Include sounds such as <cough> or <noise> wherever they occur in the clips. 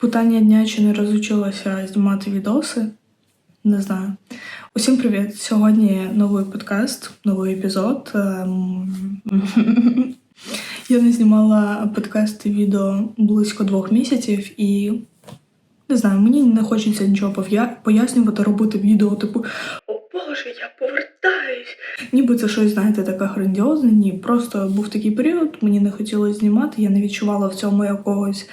Питання дня чи не розучилася знімати відоси? Не знаю. Усім привіт! Сьогодні новий подкаст, новий епізод. Ем, <laughs> Я не знімала подкаст і відео близько двох місяців, і не знаю, мені не хочеться нічого пояснювати, робити відео, типу повертаюсь! Ніби це щось, знаєте, таке грандіозне. Ні, просто був такий період, мені не хотілося знімати, я не відчувала в цьому якогось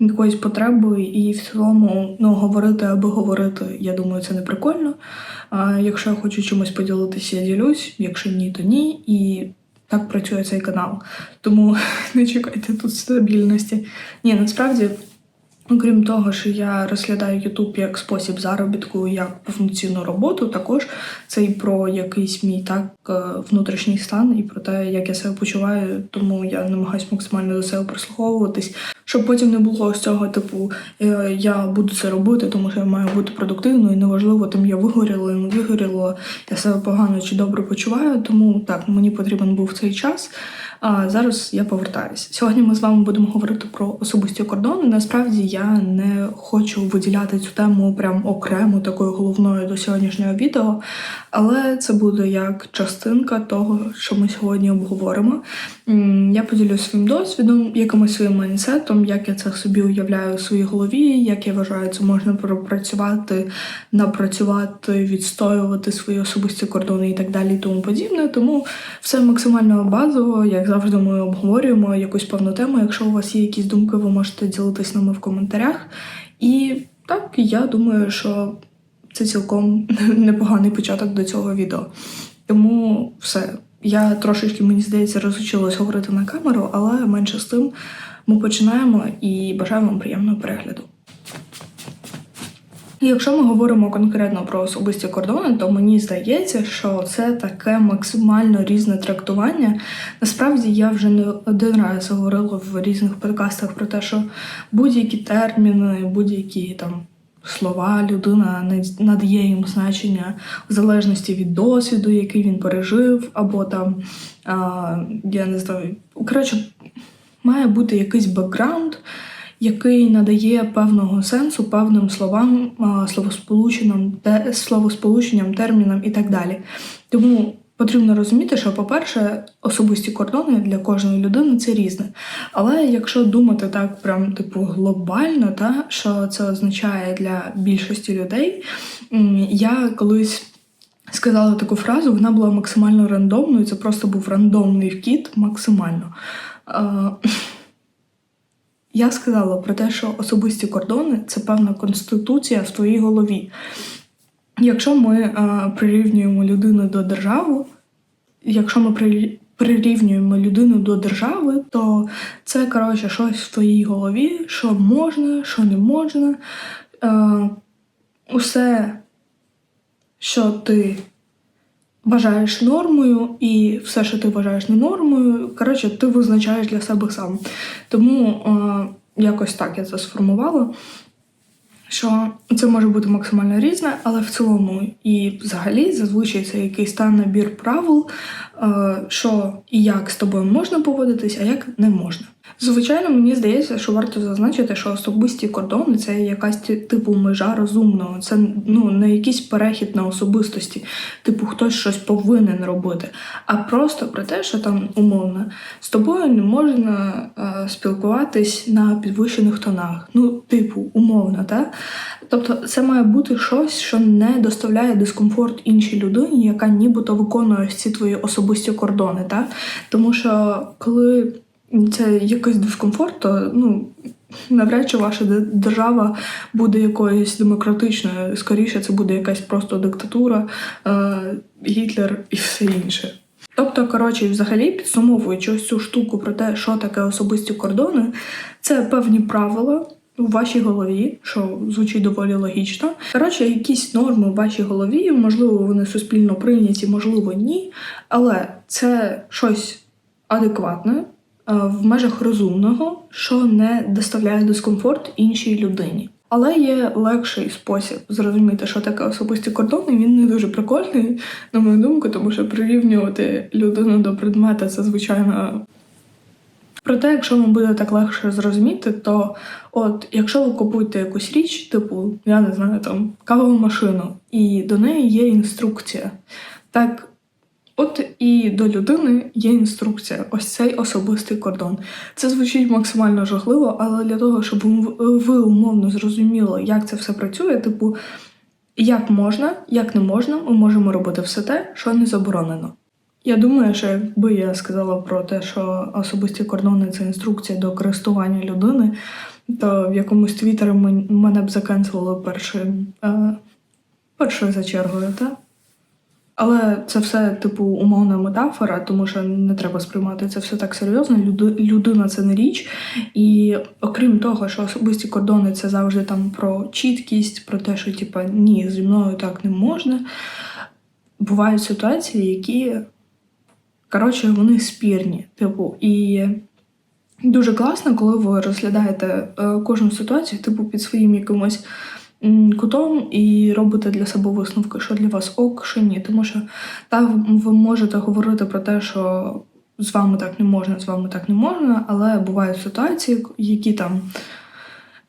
якоїсь потреби, і в цілому ну, говорити аби говорити, я думаю, це не прикольно. А якщо я хочу чимось поділитися, я ділюсь. Якщо ні, то ні. І так працює цей канал. Тому <laughs> не чекайте тут стабільності. Ні, насправді. Окрім того, що я розглядаю YouTube як спосіб заробітку, як повноцінну роботу, також це і про якийсь мій так е, внутрішній стан, і про те, як я себе почуваю, тому я намагаюся максимально до себе прислуховуватись, щоб потім не було ось цього, типу, е, я буду це робити, тому що я маю бути продуктивною, і неважливо, там я вигоріла, не вигоріла, я себе погано чи добре почуваю. Тому так мені потрібен був цей час. А зараз я повертаюся. Сьогодні ми з вами будемо говорити про особисті кордони. Насправді я не хочу виділяти цю тему прям окремо такою головною до сьогоднішнього відео, але це буде як частинка того, що ми сьогодні обговоримо. Я поділюсь своїм досвідом, якимось своїм майнсетом, як я це собі уявляю у своїй голові, як я вважаю, це можна пропрацювати, напрацювати, відстоювати свої особисті кордони і так далі, і тому подібне. Тому все максимально базово, як завжди, ми обговорюємо якусь певну тему. Якщо у вас є якісь думки, ви можете ділитись ними в коментарях. І так, я думаю, що це цілком <laughs> непоганий початок до цього відео. Тому все. Я трошечки, мені здається, розучилась говорити на камеру, але менше з тим ми починаємо і бажаю вам приємного перегляду. Якщо ми говоримо конкретно про особисті кордони, то мені здається, що це таке максимально різне трактування. Насправді я вже не один раз говорила в різних подкастах про те, що будь-які терміни, будь-які там слова людина над- надає їм значення в залежності від досвіду, який він пережив, або там а, я не знаю, коротше, має бути якийсь бекграунд, який надає певного сенсу певним словам, словосполученням, словосполученням, термінам і так далі. Тому потрібно розуміти, що, по-перше, особисті кордони для кожної людини це різне. Але якщо думати так, прям типу глобально, та що це означає для більшості людей, я колись. Сказала таку фразу, вона була максимально рандомною. Це просто був рандомний вкіт, максимально. Я сказала про те, що особисті кордони це певна конституція в твоїй голові. Якщо ми е, прирівнюємо людину до держави, якщо ми при- прирівнюємо людину до держави, то це коротше щось в твоїй голові, що можна, що не можна. Е, усе, що ти вважаєш нормою, і все, що ти вважаєш не нормою, коротше, ти визначаєш для себе сам. Тому е, якось так я це сформувала. Що це може бути максимально різне, але в цілому і взагалі зазвичай це якийсь там набір правил, що і як з тобою можна поводитись, а як не можна. Звичайно, мені здається, що варто зазначити, що особисті кордони це якась типу межа розумного. Це ну не якийсь перехід на особистості, типу хтось щось повинен робити, а просто про те, що там умовно з тобою не можна е, спілкуватись на підвищених тонах. Ну, типу, умовно, так? Тобто, це має бути щось, що не доставляє дискомфорт іншій людині, яка нібито виконує ось ці твої особисті кордони, так? Тому що коли це якийсь дискомфорт, то ну. Навряд чи ваша держава буде якоюсь демократичною. Скоріше, це буде якась просто диктатура, е, Гітлер і все інше. Тобто, коротше, взагалі, підсумовуючи ось цю штуку про те, що таке особисті кордони, це певні правила у вашій голові, що звучить доволі логічно. Коротше, якісь норми у вашій голові, можливо, вони суспільно прийняті, можливо, ні. Але це щось адекватне е, в межах розумного, що не доставляє дискомфорт іншій людині. Але є легший спосіб зрозуміти, що таке особисті кордони. Він не дуже прикольний, на мою думку, тому що прирівнювати людину до предмета це звичайно Проте, якщо вам буде так легше зрозуміти, то от якщо ви купуєте якусь річ, типу, я не знаю, там кавову машину, і до неї є інструкція. Так, от і до людини є інструкція, ось цей особистий кордон. Це звучить максимально жахливо, але для того, щоб ви умовно зрозуміли, як це все працює, типу, як можна, як не можна, ми можемо робити все те, що не заборонено. Я думаю, що якби я сказала про те, що особисті кордони це інструкція до користування людини, то в якомусь твіттері мене б закенселили першим, е, першою за чергою, так? Але це все, типу, умовна метафора, тому що не треба сприймати це все так серйозно. Люди, людина це не річ. І окрім того, що особисті кордони це завжди там про чіткість, про те, що типа ні, зі мною так не можна. Бувають ситуації, які коротше вони спірні. Типу, і дуже класно, коли ви розглядаєте е, кожну ситуацію, типу, під своїм якимось кутом і робите для себе висновки, що для вас ок, що ні. Тому що так ви можете говорити про те, що з вами так не можна, з вами так не можна, але бувають ситуації, які там.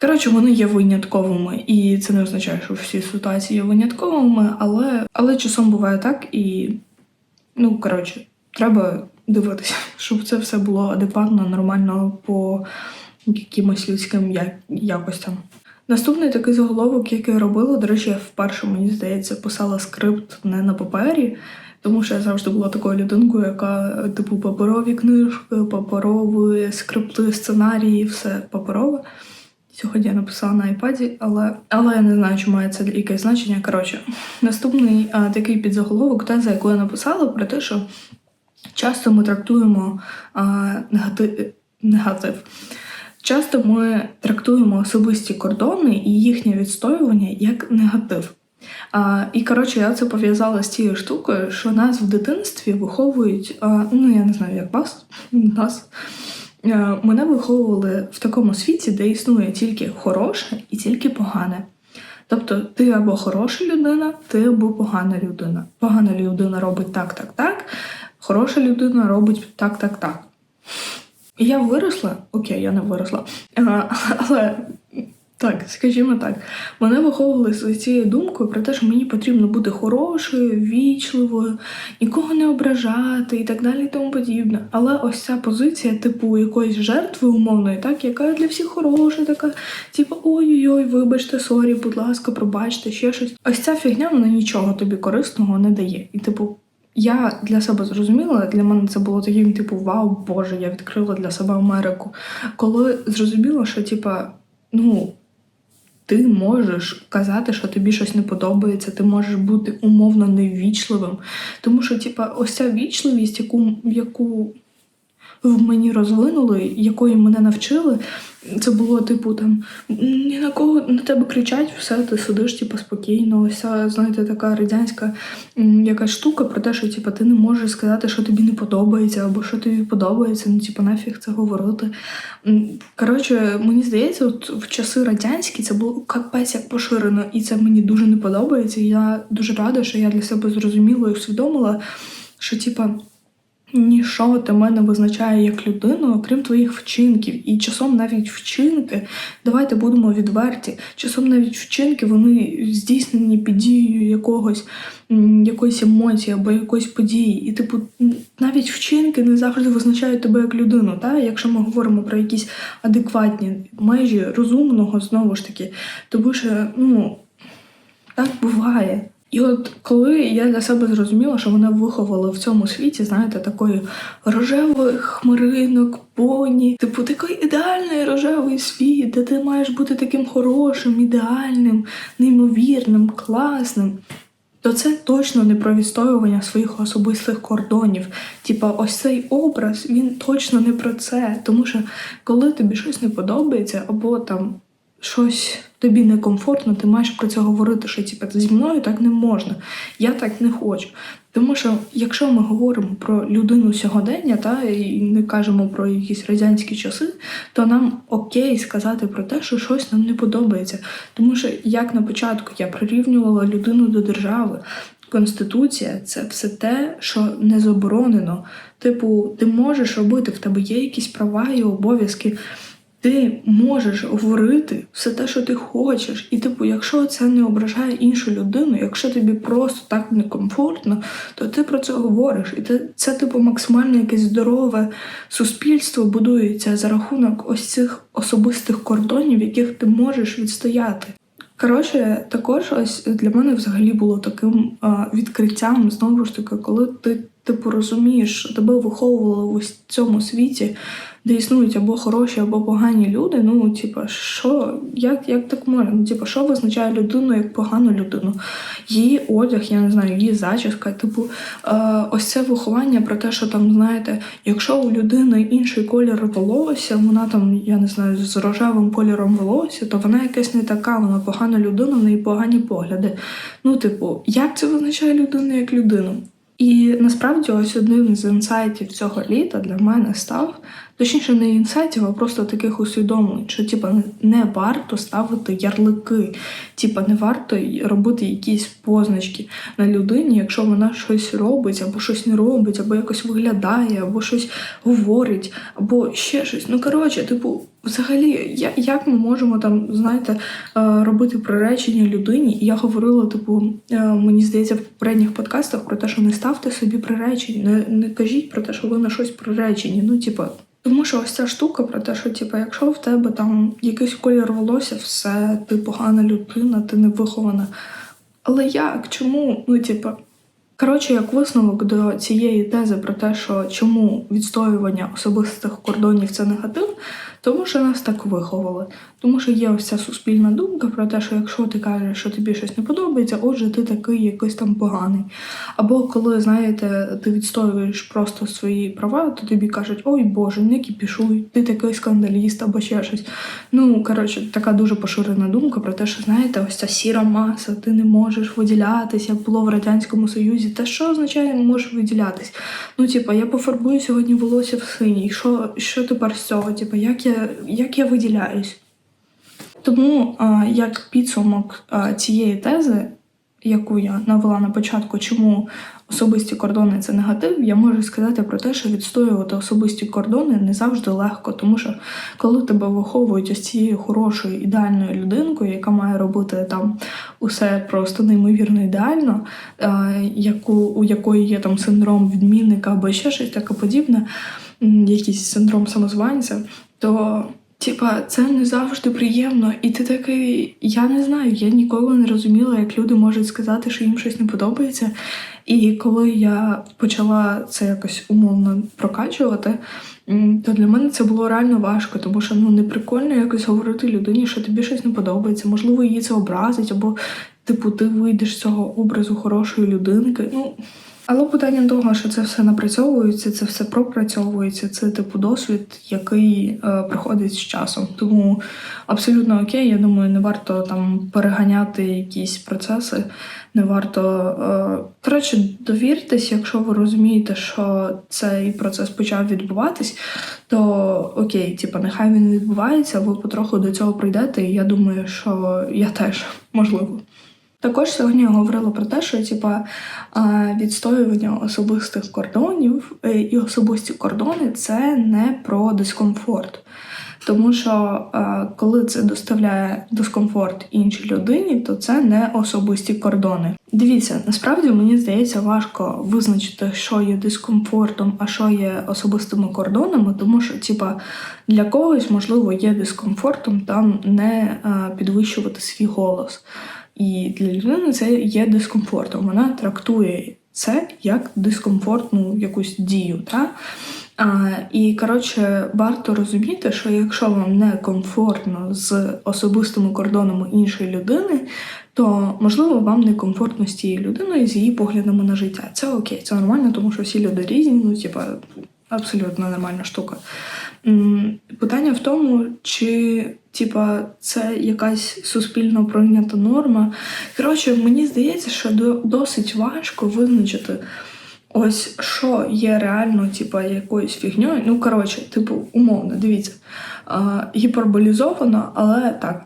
Коротше, вони є винятковими, і це не означає, що всі ситуації є винятковими, але, але часом буває так, і ну коротше, треба дивитися, <laughs> щоб це все було адекватно, нормально по якимось людським якостям. Наступний такий заголовок, який я робила, до речі, я вперше, мені здається, писала скрипт не на папері, тому що я завжди була такою людинкою, яка, типу, паперові книжки, паперові скрипти, сценарії, все паперове. Сьогодні я написала на айпаді, але, але я не знаю, чи має це якесь значення. Коротше, наступний а, такий підзаголовок, теза, яку я написала, про те, що часто ми трактуємо а, негатив, негатив. Часто ми трактуємо особисті кордони і їхнє відстоювання як негатив. А, і коротше, я це пов'язала з тією штукою, що нас в дитинстві виховують, а, ну я не знаю, як вас, <laughs> нас. Мене виховували в такому світі, де існує тільки хороше і тільки погане. Тобто, ти або хороша людина, ти або погана людина. Погана людина робить так, так, так. Хороша людина робить так, так, так. Я виросла, окей, я не виросла. <laughs> Але так, скажімо так, мене виховували з цією думкою про те, що мені потрібно бути хорошою, вічливою, нікого не ображати і так далі, і тому подібне. Але ось ця позиція, типу, якоїсь жертви умовної, так, яка для всіх хороша, така, типу, ой-ой-ой, вибачте, сорі, будь ласка, пробачте, ще щось. Ось ця фігня вона нічого тобі корисного не дає. І, типу, я для себе зрозуміла, для мене це було таким, типу, вау, Боже, я відкрила для себе Америку. Коли зрозуміла, що, типа, ну. Ти можеш казати, що тобі щось не подобається, ти можеш бути умовно невічливим. Тому що, типа, ось ця вічливість, яку, яку в мені розвинули, якої мене навчили, це було, типу, там ні на кого на тебе кричать, все, ти сидиш, типу, спокійно. Ось знаєте, така радянська якась штука про те, що типу, ти не можеш сказати, що тобі не подобається, або що тобі подобається, ну, типу, нафіг це говорити. Коротше, мені здається, от в часи радянські це було капець як поширено, і це мені дуже не подобається. Я дуже рада, що я для себе зрозуміла і усвідомила, що, типа. Ніщо тебе не визначає як людину, окрім твоїх вчинків. І часом навіть вчинки, давайте будемо відверті. Часом навіть вчинки вони здійснені під дією якогось якоїсь емоції або якоїсь події. І, типу, навіть вчинки не завжди визначають тебе як людину. Та? Якщо ми говоримо про якісь адекватні межі розумного, знову ж таки, тому що ну, так буває. І от коли я для себе зрозуміла, що мене виховали в цьому світі, знаєте, такої рожевої хмаринок, поні, типу такий ідеальний рожевий світ, де ти маєш бути таким хорошим, ідеальним, неймовірним, класним. То це точно не про відстоювання своїх особистих кордонів. Типа, ось цей образ він точно не про це. Тому що коли тобі щось не подобається, або там щось тобі некомфортно, ти маєш про це говорити, що типу, зі мною так не можна, я так не хочу. Тому що якщо ми говоримо про людину сьогодення, та і не кажемо про якісь радянські часи, то нам окей сказати про те, що щось нам не подобається. Тому що як на початку я прирівнювала людину до держави. Конституція це все те, що не заборонено. Типу, ти можеш робити, в тебе є якісь права і обов'язки. Ти можеш говорити все те, що ти хочеш. І, типу, якщо це не ображає іншу людину, якщо тобі просто так некомфортно, то ти про це говориш. І це, це типу, максимально якесь здорове суспільство будується за рахунок ось цих особистих кордонів, яких ти можеш відстояти. Коротше, також ось для мене взагалі було таким а, відкриттям знову ж таки, коли ти типу розумієш, що тебе виховували в ось цьому світі, де існують або хороші, або погані люди. Ну, типу, що, як, як так можна? Ну, типу, що визначає людину як погану людину? Її одяг, я не знаю, її зачіска. Типу, е, ось це виховання про те, що там, знаєте, якщо у людини інший колір волосся, вона там, я не знаю, з рожевим кольором волосся, то вона якась не така, вона погана людина, в неї погані погляди. Ну, типу, як це визначає людину як людину? І насправді ось одним з інсайтів цього літа для мене став, точніше, не інсайтів, а просто таких усвідомлень, що типа не варто ставити ярлики, типа не варто робити якісь позначки на людині, якщо вона щось робить, або щось не робить, або якось виглядає, або щось говорить, або ще щось. Ну коротше, типу, взагалі, як ми можемо там, знаєте, е, робити приречення людині? Я говорила, типу, е, мені здається, в попередніх подкастах про те, що не ставте собі приречень, не, не кажіть про те, що ви на щось приречені. Ну, типу, тому що ось ця штука про те, що типу, якщо в тебе там якийсь колір волосся, все, ти погана людина, ти не вихована. Але як? Чому? Ну, типу, Коротше, як висновок до цієї тези про те, що чому відстоювання особистих кордонів це негатив, тому що нас так виховали. Тому що є ось ця суспільна думка про те, що якщо ти кажеш, що тобі щось не подобається, отже, ти такий якийсь там поганий. Або коли, знаєте, ти відстоюєш просто свої права, то тобі кажуть, ой Боже, не кіпішуй, ти такий скандаліст або ще щось. Ну, коротше, така дуже поширена думка про те, що знаєте, ось ця сіра маса, ти не можеш виділятися, як було в Радянському Союзі. Та що означає не можеш виділятись? Ну, типа, я пофарбую сьогодні волосся в синій. Що, що тепер з цього? Типа, як я, як я виділяюсь? Тому як підсумок цієї тези, яку я навела на початку, чому особисті кордони це негатив, я можу сказати про те, що відстоювати особисті кордони не завжди легко, тому що коли тебе виховують ось цією хорошою ідеальною людинкою, яка має робити там усе просто неймовірно ідеально, е, яку, у якої є там синдром відмінника або ще щось таке подібне, якийсь синдром самозванця, то Типа, це не завжди приємно, і ти такий, я не знаю, я ніколи не розуміла, як люди можуть сказати, що їм щось не подобається. І коли я почала це якось умовно прокачувати, то для мене це було реально важко, тому що ну не прикольно якось говорити людині, що тобі щось не подобається. Можливо, її це образить, або типу ти вийдеш з цього образу хорошої людинки. Ну але питання того, що це все напрацьовується, це все пропрацьовується, це типу досвід, який е, приходить з часом. Тому абсолютно окей. Я думаю, не варто там переганяти якісь процеси, не варто. Е, коротше, довіртесь, якщо ви розумієте, що цей процес почав відбуватись, то окей, типу, нехай він відбувається, ви потроху до цього прийдете, і я думаю, що я теж можливо. Також сьогодні я говорила про те, що типа відстоювання особистих кордонів е, і особисті кордони це не про дискомфорт. Тому що коли це доставляє дискомфорт іншій людині, то це не особисті кордони. Дивіться, насправді мені здається важко визначити, що є дискомфортом, а що є особистими кордонами, тому що, типа, для когось можливо є дискомфортом там не підвищувати свій голос. І для людини це є дискомфортом. Вона трактує це як дискомфортну якусь дію. Та? А, і коротше, варто розуміти, що якщо вам не комфортно з особистими кордонами іншої людини, то можливо вам не комфортно з тією людиною з її поглядами на життя. Це окей, це нормально, тому що всі люди різні, ну типа абсолютно нормальна штука. Питання в тому, чи типа це якась суспільно прийнята норма. Коротше, мені здається, що досить важко визначити. Ось що є реально, типа, якоюсь фігньою. Ну, коротше, типу, умовно, дивіться, а, гіперболізовано, але так.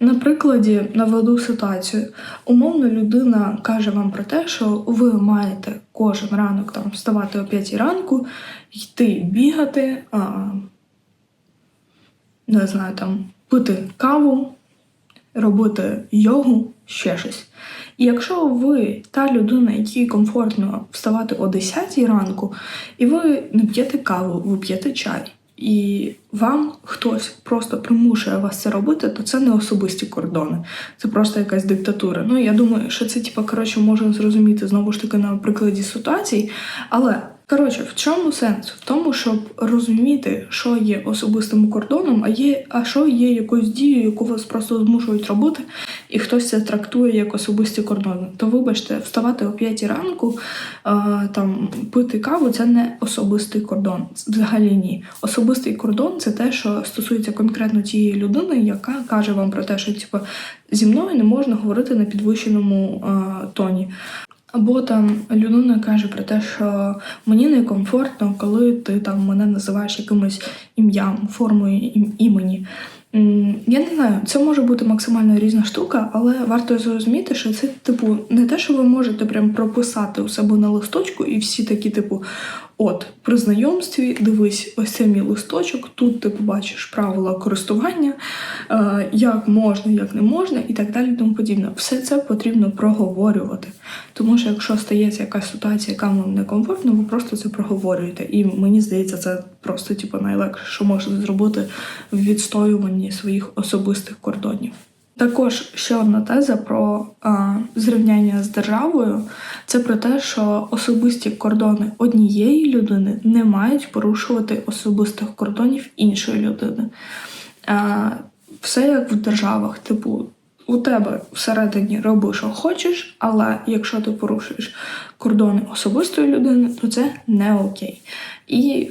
На прикладі наведу ситуацію. Умовно, людина каже вам про те, що ви маєте кожен ранок там вставати о 5 ранку, йти бігати, а, не знаю, там пити каву, робити йогу, ще щось. І якщо ви та людина, якій комфортно вставати о 10 ранку, і ви не п'єте каву, ви п'єте чай, і вам хтось просто примушує вас це робити, то це не особисті кордони, це просто якась диктатура. Ну я думаю, що це типа коротше можна зрозуміти знову ж таки на прикладі ситуацій. Але коротше, в чому сенс? В тому, щоб розуміти, що є особистим кордоном, а є, а що є якоюсь дією, яку вас просто змушують робити, і хтось це трактує як особисті кордони. То вибачте, вставати о 5 ранку, а, там пити каву це не особистий кордон. Взагалі ні. Особистий кордон це те, що стосується конкретно тієї людини, яка каже вам про те, що типу, зі мною не можна говорити на підвищеному а, тоні. Або там людина каже про те, що мені некомфортно, коли ти там мене називаєш якимось ім'ям, формою імені. Я не знаю, це може бути максимально різна штука, але варто зрозуміти, що це, типу, не те, що ви можете прям прописати у себе на листочку, і всі такі, типу, от, при знайомстві, дивись, ось це мій листочок, тут ти побачиш правила користування, е, як можна, як не можна, і так далі, тому подібне. Все це потрібно проговорювати. Тому що якщо стається якась ситуація, яка вам некомфортна, ви просто це проговорюєте. І мені здається, це просто типу, найлегше, що можна зробити в відстоюванні своїх особистих кордонів. Також ще одна теза про а, зрівняння з державою це про те, що особисті кордони однієї людини не мають порушувати особистих кордонів іншої людини. А, все як в державах, типу, у тебе всередині роби, що хочеш, але якщо ти порушуєш кордони особистої людини, то це не окей. І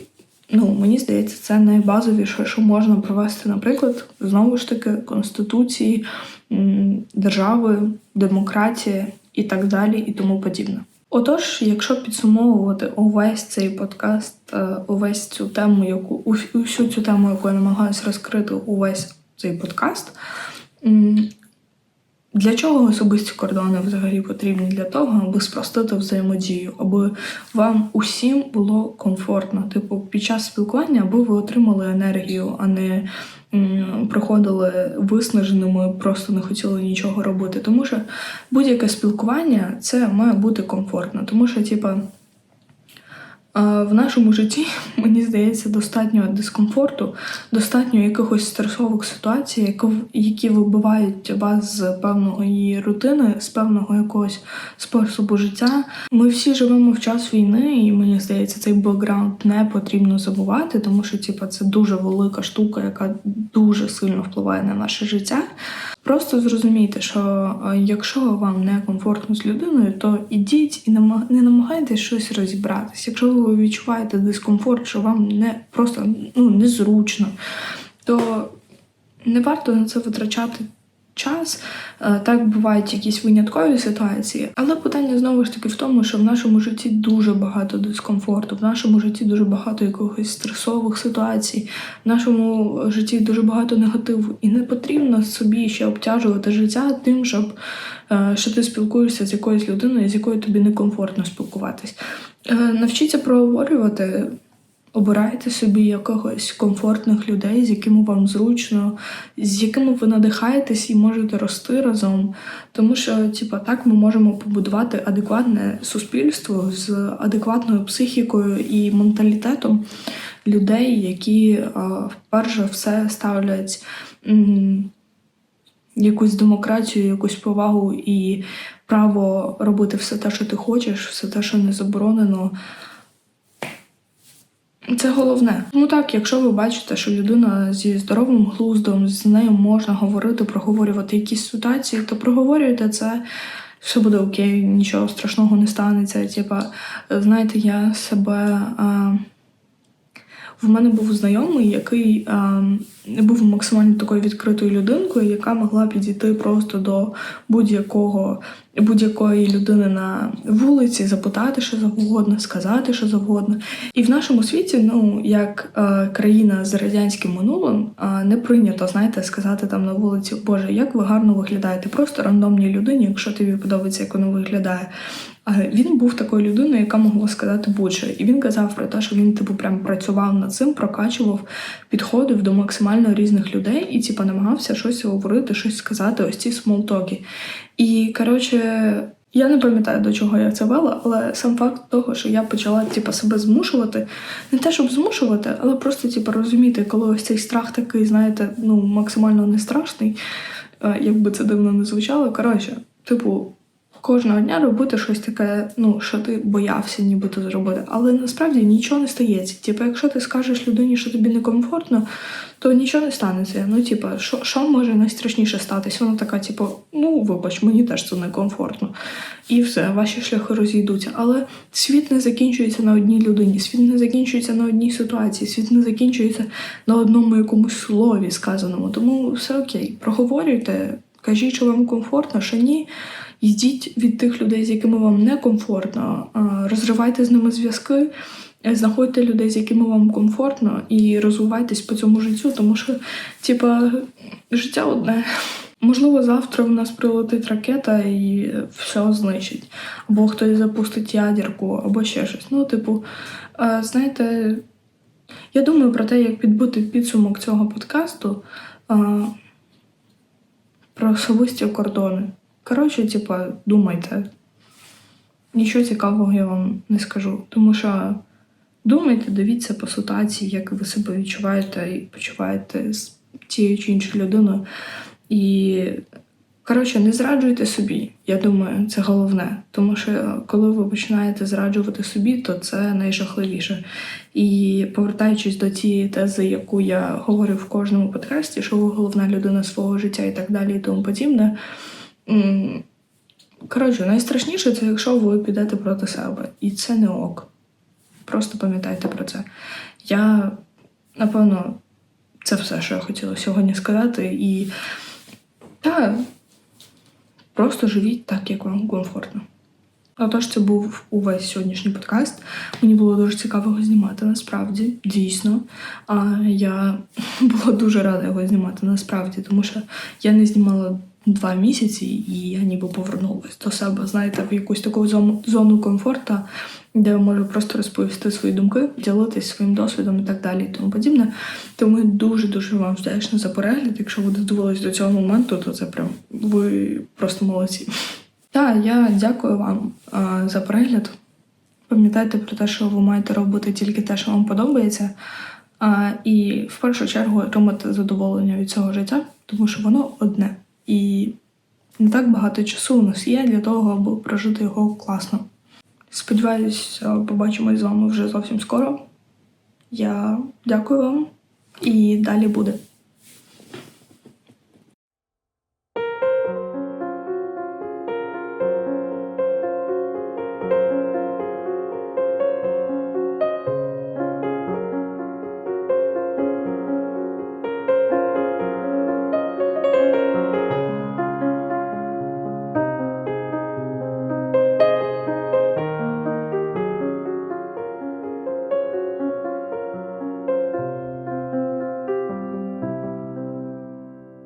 ну, мені здається, це найбазовіше, що можна провести, наприклад, знову ж таки, конституції, держави, демократії і так далі, і тому подібне. Отож, якщо підсумовувати увесь цей подкаст, е, увесь цю тему, яку усю цю тему, яку я намагаюся розкрити, увесь цей подкаст. Для чого особисті кордони взагалі потрібні? Для того, аби спростити взаємодію, аби вам усім було комфортно. Типу, під час спілкування, аби ви отримали енергію, а не приходили виснаженими, просто не хотіли нічого робити. Тому що будь-яке спілкування це має бути комфортно. Тому що, типа. В нашому житті, <laughs> мені здається, достатньо дискомфорту, достатньо якихось стресових ситуацій, які вибивають вас з певної рутини, з певного якогось способу життя. Ми всі живемо в час війни, і мені здається, цей бекграунд не потрібно забувати, тому що типу, це дуже велика штука, яка дуже сильно впливає на наше життя. Просто зрозумійте, що е, якщо вам не комфортно з людиною, то ідіть і не намагайтесь щось розібратись. Якщо ви відчуваєте дискомфорт, що вам не просто ну, незручно, то не варто на це витрачати час. Е, Так бувають якісь виняткові ситуації, але питання знову ж таки в тому, що в нашому житті дуже багато дискомфорту, в нашому житті дуже багато якихось стресових ситуацій, в нашому житті дуже багато негативу, і не потрібно собі ще обтяжувати життя тим, щоб е, що ти спілкуєшся з якоюсь людиною, з якою тобі некомфортно спілкуватись. Е, Навчіться проговорювати. Обирайте собі якогось комфортних людей, з якими вам зручно, з якими ви надихаєтесь і можете рости разом. Тому що, типа, так ми можемо побудувати адекватне суспільство з адекватною психікою і менталітетом людей, які перш за все ставлять якусь демократію, якусь повагу і право робити все те, що ти хочеш, все те, що не заборонено. Це головне. Ну так, якщо ви бачите, що людина зі здоровим глуздом, з нею можна говорити, проговорювати якісь ситуації, то проговорюйте це, все буде окей, нічого страшного не станеться. Типа, знаєте, я себе. А... В мене був знайомий, який а, був максимально такою відкритою людинкою, яка могла підійти просто до будь-якого будь-якої людини на вулиці, запитати що завгодно, сказати що завгодно. І в нашому світі, ну як е, країна з радянським минулим, е, не прийнято, знаєте, сказати там на вулиці, Боже, як ви гарно виглядаєте, просто рандомній людині, якщо тобі подобається, як вона виглядає. Він був такою людиною, яка могла сказати будь-що. І він казав про те, що він типу прям працював над цим, прокачував, підходив до максимально різних людей і типу, намагався щось говорити, щось сказати, ось ці смолтоки. І коротше, я не пам'ятаю до чого я це вела, але сам факт того, що я почала типу, себе змушувати, не те, щоб змушувати, але просто типу, розуміти, коли ось цей страх такий, знаєте, ну максимально не страшний, якби це дивно не звучало. Коротше, типу. Кожного дня робити щось таке, ну що ти боявся, нібито зробити, але насправді нічого не стається. Типу, якщо ти скажеш людині, що тобі некомфортно, то нічого не станеться. Ну, типу, що, що може найстрашніше статись? Вона така, типу, ну вибач, мені теж це некомфортно. І все, ваші шляхи розійдуться. Але світ не закінчується на одній людині, світ не закінчується на одній ситуації, світ не закінчується на одному якомусь слові сказаному. Тому все окей, проговорюйте, кажіть, що вам комфортно, що ні. Йдіть від тих людей, з якими вам некомфортно, розривайте з ними зв'язки, е, знаходьте людей, з якими вам комфортно, і розвивайтесь по цьому життю, тому що, типа, життя одне. Можливо, завтра в нас прилетить ракета і все знищить. Або хтось запустить ядерку, або ще щось. Ну, типу, знаєте, я думаю про те, як підбити підсумок цього подкасту про особисті кордони. Коротше, типа, думайте. Нічого цікавого я вам не скажу. Тому що думайте, дивіться по ситуації, як ви себе відчуваєте і почуваєте з тією чи іншою людиною. І, коротше, не зраджуйте собі. Я думаю, це головне. Тому що коли ви починаєте зраджувати собі, то це найжахливіше. І повертаючись до тієї тези, яку я говорю в кожному подкасті, що ви головна людина свого життя і так далі, і тому подібне. Коротше, найстрашніше це якщо ви підете проти себе. І це не ок. Просто пам'ятайте про це. Я, напевно, це все, що я хотіла сьогодні сказати. І та, просто живіть так, як вам комфортно. Отож, це був увесь сьогоднішній подкаст. Мені було дуже цікаво його знімати насправді, дійсно. А я <laughs> була дуже рада його знімати насправді, тому що я не знімала два місяці, і я ніби повернулася до себе, знаєте, в якусь таку зону, комфорту, де я можу просто розповісти свої думки, ділитися своїм досвідом і так далі, і тому подібне. Тому я дуже дуже вам вдячна за перегляд. Якщо ви додивились до цього моменту, то це прям ви просто молодці. Так, я дякую вам а, за перегляд. Пам'ятайте про те, що ви маєте робити тільки те, що вам подобається. А, і в першу чергу отримати задоволення від цього життя, тому що воно одне. І не так багато часу у нас є для того, аби прожити його класно. Сподіваюся, побачимось з вами вже зовсім скоро. Я дякую вам і далі буде.